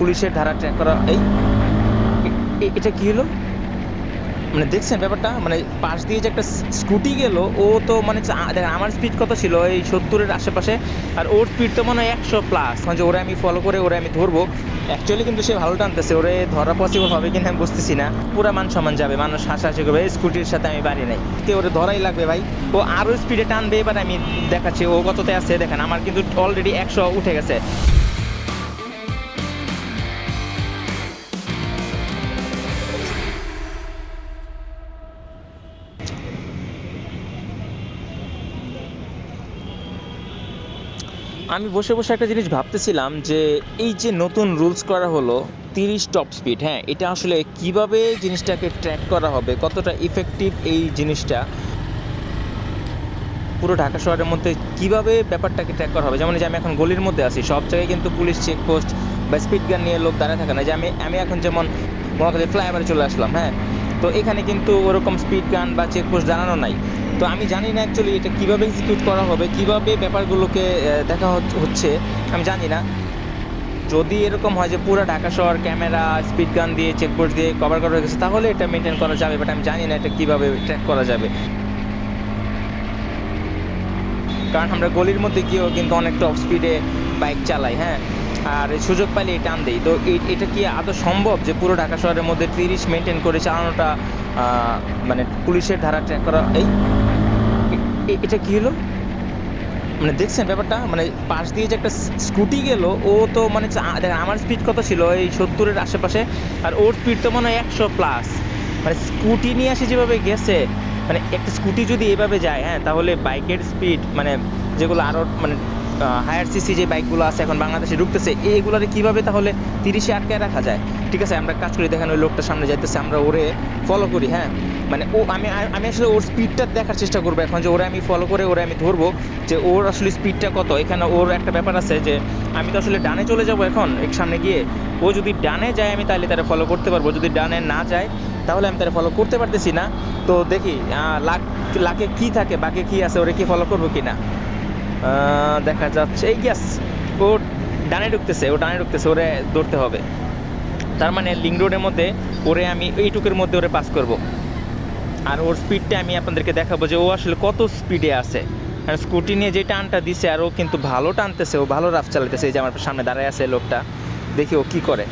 পুলিশের ধারা ট্র্যাক করা, এই এটা কি হলো? মানে দেখছেন ব্যাপারটা? মানে পাশ দিয়ে যে একটা স্কুটি গেল, ও তো মানে দেখেন আমার স্পিড কত ছিল? এই সত্তরের আশেপাশে, আর ওর স্পিড তো মনে হয় একশো প্লাস মানে ওরে আমি ফলো করে, ওরে আমি ধরবো অ্যাকচুয়ালি কিন্তু সে ভালো টানতেছে ওরে ধরা পসিবল হবে কিনা আমি বুঝতেছি না। পুরা মান সমান যাবে, মানুষ হাসাহাসি করবে স্কুটির সাথে আমি বাড়ি নাই। কে ওরে ধরাই লাগবে ভাই। ও আরও স্পিডে টানবে, এবার আমি দেখাচ্ছি, ও কততে আছে, দেখেন, আমার কিন্তু অলরেডি একশো উঠে গেছে। আমি বসে বসে একটা জিনিস ভাবতেছিলাম যে এই যে নতুন রুলস করা হলো, তিরিশ টপ স্পিড হ্যাঁ এটা আসলে কীভাবে জিনিসটাকে ট্র্যাক করা হবে, কতটা ইফেক্টিভ এই জিনিসটা? পুরো ঢাকা শহরের মধ্যে কীভাবে ব্যাপারটাকে ট্র্যাক করা হবে? যেমন যে আমি এখন গলির মধ্যে আছি, সব জায়গায় কিন্তু পুলিশ চেকপোস্ট বা স্পিড গান নিয়ে লোক দাঁড়ায় থাকে না। যে আমি আমি এখন যেমন মহাকালী ফ্লাইওভারে চলে আসলাম হ্যাঁ তো এখানে কিন্তু ওরকম স্পিড গান বা চেকপোস্ট জানানো নাই। তো আমি জানি না অ্যাকচুয়ালি এটা কীভাবে এক্সিকিউট করা হবে, কীভাবে ব্যাপারগুলোকে দেখা হচ- হচ্ছে, আমি জানি না। যদি এরকম হয় যে পুরো ঢাকা শহর ক্যামেরা স্পিড গান দিয়ে চেকপোস্ট দিয়ে কভার করা হয়ে গেছে, তাহলে এটা মেনটেন করা যাবে বাট আমি জানি না এটা কীভাবে ট্র্যাক করা যাবে। কারণ আমরা গলির মধ্যে গিয়েও কিন্তু অনেক টপ স্পিডে বাইক চালাই হ্যাঁ? আর সুযোগ পাইলে টান দেই। তো এটা কি আদৌ সম্ভব যে পুরো ঢাকা শহরের মধ্যে তিরিশ মেনটেন করে চালানোটা মানে পুলিশের ধারা ট্র্যাক করা? এই এটা কি হলো? মানে দেখছেন ব্যাপারটা? মানে পাশ দিয়ে যে একটা স্কুটি গেল, ও তো মানে দেখেন আমার স্পিড কত ছিল? এই সত্তরের আশেপাশে, আর ওর স্পিড তো মনে হয় একশো প্লাস মানে স্কুটি নিয়ে আসে যেভাবে গেছে মানে একটা স্কুটি যদি এভাবে যায় হ্যাঁ তাহলে বাইকের স্পিড মানে যেগুলো আরও মানে হায়ার সিসি যে বাইকগুলো আছে এখন বাংলাদেশে ঢুকতেছে এইগুলোরে কীভাবে তাহলে তিরিশে আটকায় রাখা যায়? ঠিক আছে, আমরা কাজ করি, দেখেন ওই লোকটা সামনে যাইতেছে, আমরা ওরে ফলো করি হ্যাঁ? মানে ও, আমি আমি আসলে ওর স্পিডটা দেখার চেষ্টা করব এখন যে ওরে আমি ফলো করে, ওরে আমি ধরবো, যে ওর আসলে স্পিডটা কত? এখানে ওর একটা ব্যাপার আছে যে, আমি তো আসলে ডানে চলে যাব এখন, এক সামনে গিয়ে, ও যদি ডানে যায় আমি তাহলে তারা ফলো করতে পারব, যদি ডানে না যায় তাহলে আমি তারা ফলো করতে পারতেছি না। তো দেখি লাক, লাকে কি থাকে, বাকি কি আছে, ওরে কি ফলো করব কি না দেখা যাচ্ছে, এই গ্যাস ও ডানে ঢুকতেছে, ও ডানে ঢুকতেছে, ওরে ধরতে হবে। তার মানে লিঙ্ক রোডের মধ্যে ওরে আমি এইটুকের মধ্যে ওরে পাস করব। আর ওর স্পিডটা আমি আপনাদেরকে দেখাবো যে ও আসলে কত স্পিডে আছে। আর স্কুটি নিয়ে যে টানটা দিছে, আর ও কিন্তু ভালো টানতেছে, ও ভালো রাফ চালাতেছে, এই যে আমার সামনে দাঁড়ায় আছে লোকটা, দেখি ও কি করে।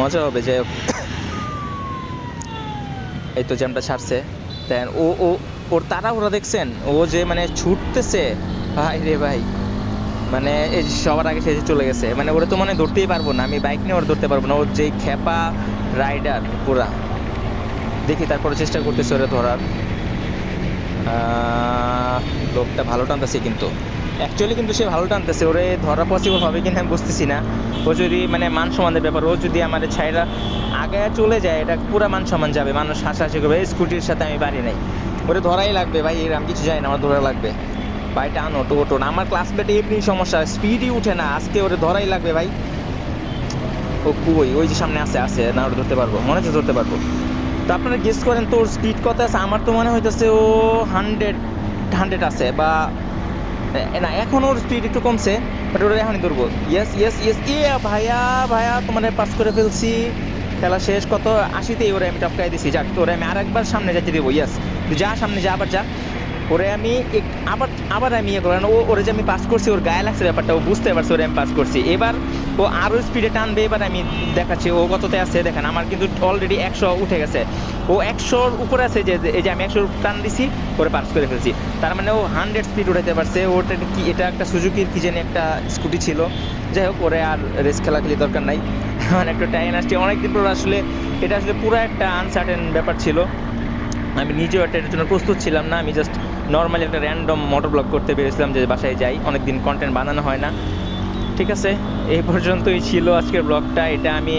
মজা হবে, যাই হোক। এই তো জ্যামটা ছাড়ছে। দেন। ও ও, ওর তারা ওরা দেখছেন? ও যে মানে ছুটতেছে। ভাই রে ভাই। মানে এই সবার আগে সে চলে গেছে। মানে ওরা তো মানে ধরতেই পারব না। আমি বাইক নিয়ে ওরা ধরতে পারব না। ওর যে খেপা রাইডার পুরা। দেখি তারপরে চেষ্টা করতেছে ওরা ধরার। লোকটা ভালো টানতেছে কিন্তু। অ্যাকচুয়ালি কিন্তু সে ভালো টানতেছে। ওরে ধরা পসিবল হবে কিনা আমি বুঝতেছি না। ও যদি মানে মান সম্মানের ব্যাপার, ও যদি আমার ছাইরা আগে চলে যায়, এটা পুরা মান সম্মান যাবে। মানুষ হাসাহাসি করবে স্কুটির সাথে আমি বাড়ি নাই। ওরে ধরাই লাগবে ভাই এরকম কিছু যাই না, আমার ধরা লাগবে। ভাই, টানো টো টো আমার ক্লাসমেটে এমনি সমস্যা স্পিডই উঠে না, আজকে ওরে ধরাই লাগবে ভাই। ও কই, ওই যে সামনে আছে আছে, না ওটা ধরতে পারব, মনে হচ্ছে ধরতে পারব। তো আপনারা গেস করেন তোর স্পিড কত আছে? আমার তো মনে হইতেছে ও হান্ড্রেড হান্ড্রেড আছে, বা না, এখন ওর স্পিড একটু কমছে বাট ওটা এখনই ধরবো। ইয়েস ইয়েস ইয়েস এ ভাইয়া ভাইয়া, তোমার পাস করে ফেলছি। খেলা শেষ কত? আশিতেই ওরে আমি টপকাই দিছি। যাক তো আমি আরেকবার সামনে যেতে দেবো। ইয়েস যা সামনে যা, আবার যা। ওরে আমি আবার আবার আমি ইয়ে করলাম। ও ওরে যে আমি পাস করছি, ওর গায়ে লাগছে ব্যাপারটা, ও বুঝতে পারছে ওরে আমি পাস করছি। এবার ও আরও স্পিডে টানবে, এবার আমি দেখাচ্ছি। ও কততে আছে, দেখেন, আমার কিন্তু অলরেডি একশো উঠে গেছে। ও একশোর উপরে আছে, যে এই যে আমি একশো টান দিছি, ওরে পাস করে ফেলছি। তার মানে ও হান্ড্রেড স্পিড উঠাতে পারছে। ওটা কি এটা একটা সুজুকির কি জানি একটা স্কুটি ছিল। যাই হোক, ওরে আর রেস খেলাখেলি দরকার নাই। মানে একটু টাইম আসছে অনেকদিন পর আসলে এটা আসলে পুরো একটা আনসার্টেন ব্যাপার ছিল। আমি নিজেও একটা এটার জন্য প্রস্তুত ছিলাম না, আমি জাস্ট নর্মালি একটা র্যান্ডম মোটর ব্লগ করতে পেরেছিলাম যে বাসায় যাই, অনেকদিন কন্টেন্ট বানানো হয় না। ঠিক আছে, এই পর্যন্তই ছিল আজকের ব্লগটা এটা আমি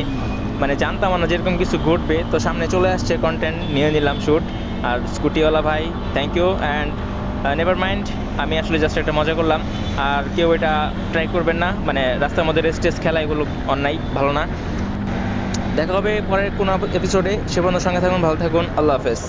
মানে জানতাম না যেরকম কিছু ঘটবে। তো সামনে চলে আসছে কন্টেন্ট নিয়ে নিলাম শ্যুট আর স্কুটিওয়ালা ভাই thank you and never mind আমি আসলে জাস্ট একটা মজা করলাম। আর কেউ এটা ট্রাই করবেন না মানে রাস্তার মধ্যে রেস টেস খেলা এগুলো অন্যায়, ভালো না। দেখা হবে পরের কোনো এপিসোডে সে পর্যন্ত সঙ্গে থাকুন, ভালো থাকুন, আল্লাহ হাফেজ।